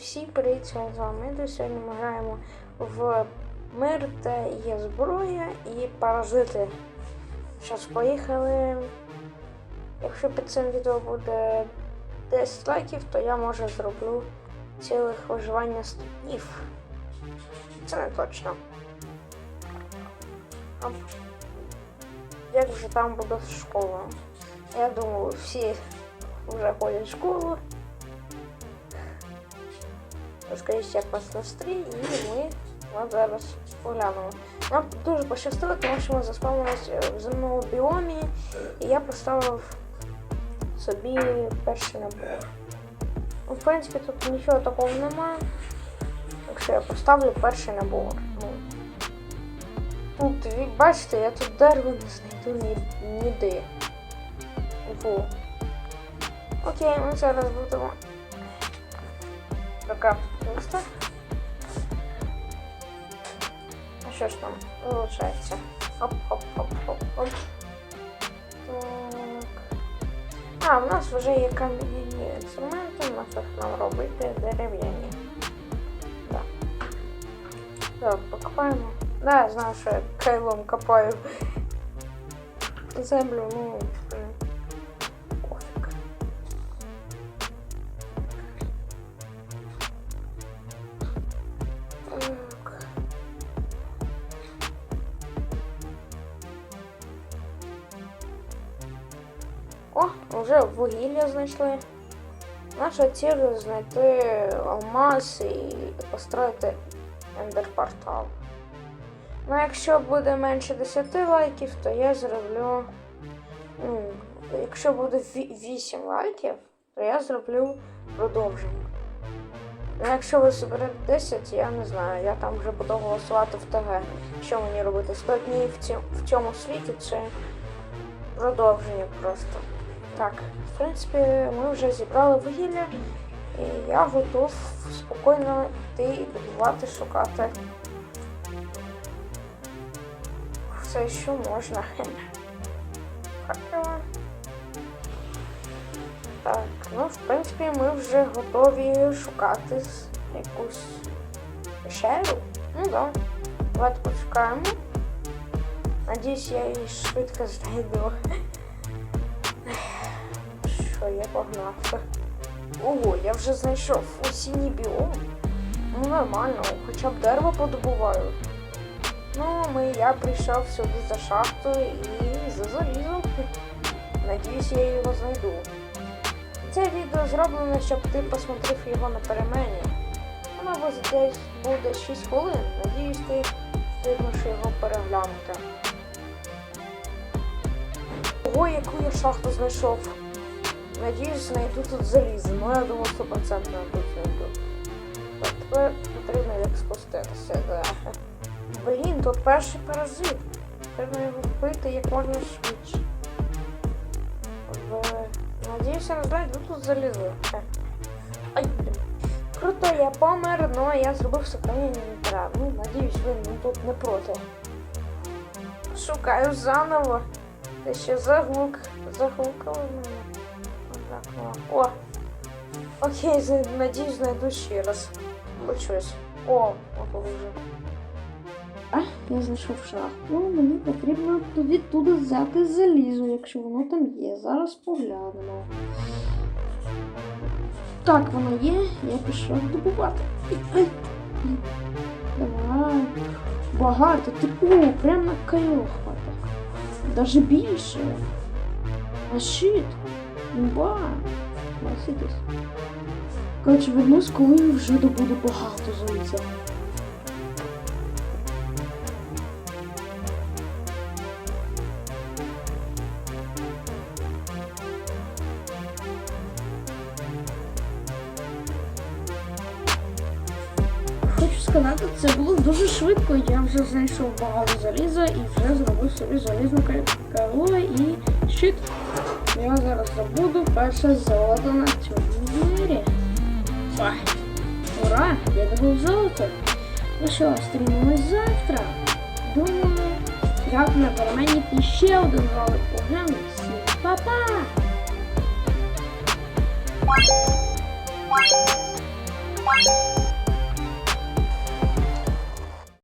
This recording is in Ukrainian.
всі привіт, з вами Іду. Сьогодні ми граємо в мир, де є зброя і паразити. Зараз поїхали. Якщо під цим відео буде 10 лайків, то я може зроблю цілих виживання 100 днів. Це не точно. Як вже там буде школа? Я думаю, всі вже ходять в школу. Розкажіть, як вас настрій, і ми вам зараз поглянемо. Нам дуже пощастило, тому що ми заспавнились в земному біомі, і я поставив собі перший набор. Ну, в принципі, тут нічого такого немає. Якщо я поставлю перший набор. Ну, тут, бачите, я тут дерево не знайду ні, ніде. Фу. Окей, ми зараз будемо Така пуста. А що ж там вилучається? Оп-оп-оп-оп-оп. Так. А, в нас вже є кам'яні інструменти, нафіг нам робити дерев'яні. Да. Так, покопаємо. Да, я знаю, що я кайлом копаю землю, ну, вже вугілля знайшли. Наша ціль знайти алмаз і построїти ендерпортал. Ну, якщо буде менше 10 лайків, то я зроблю. Ну, якщо буде 8 лайків, то я зроблю продовження. Ну, якщо ви соберете 10, я не знаю, я там вже буду голосувати в ТГ. Що мені робити? 100 днів в, цьому світі чи продовження просто. Так, в принципі, ми вже зібрали вугілля, і я готов спокійно йти і добувати, шукати все, що можна. Факела. Так, ну, в принципі, ми вже готові шукати якусь пещеру. Ну да. Давайте пошукаємо. Надіюсь, я її швидко знайду. Що, я погнався. Ого, я вже знайшов осінній біом. Ну нормально, хоча б дерево подобуваю. Ну, ми, я прийшов сюди за шахтою і за залізом. Надіюсь, я його знайду. Це відео зроблено, щоб ти посмотрев його на перемені. Воно десь буде 6 хвилин. Надіюсь, ти встигнеш його переглянути. Ого, яку я шахту знайшов. Надіюсь, знайду тут залізо. Ну, я думаю, 100% тут знайду. Так, тепер потрібно як спуститися. Да. Блін, тут перший паразит. Треба його вбити як можна швидше. В... Надіюсь, я не знайду тут залізо. Ай, блін. Круто, я помер, але я зробив сохранення інвентаря. Ну, надіюсь, ви тут не проти. Шукаю заново. Ти ще заглук. Заглукали мене. О. О. Окей, надіюсь, знайду ще раз. Хоч щось. О, вже. А, я знайшов шахту. Ну, мені потрібно туди туди взяти залізо, якщо воно там є. Зараз поглянемо. Так, воно є, я пішов добувати. Давай. Багато, типу, прям на кайло хватить. Даже більше. А щит. Ба. Бачитесь. Коротше, вернусь, коли вже добуду багато заліза. Хочу сказати, це було дуже швидко. Я вже знайшов багато заліза і вже зробив собі залізну кайло і щит. Я зараз забуду перше золото на цьому двері. Ура! Я добув золото. Ну що, стрімимось завтра. Думаю, завтра на перемені ще один ролик погляну. Всім па-па!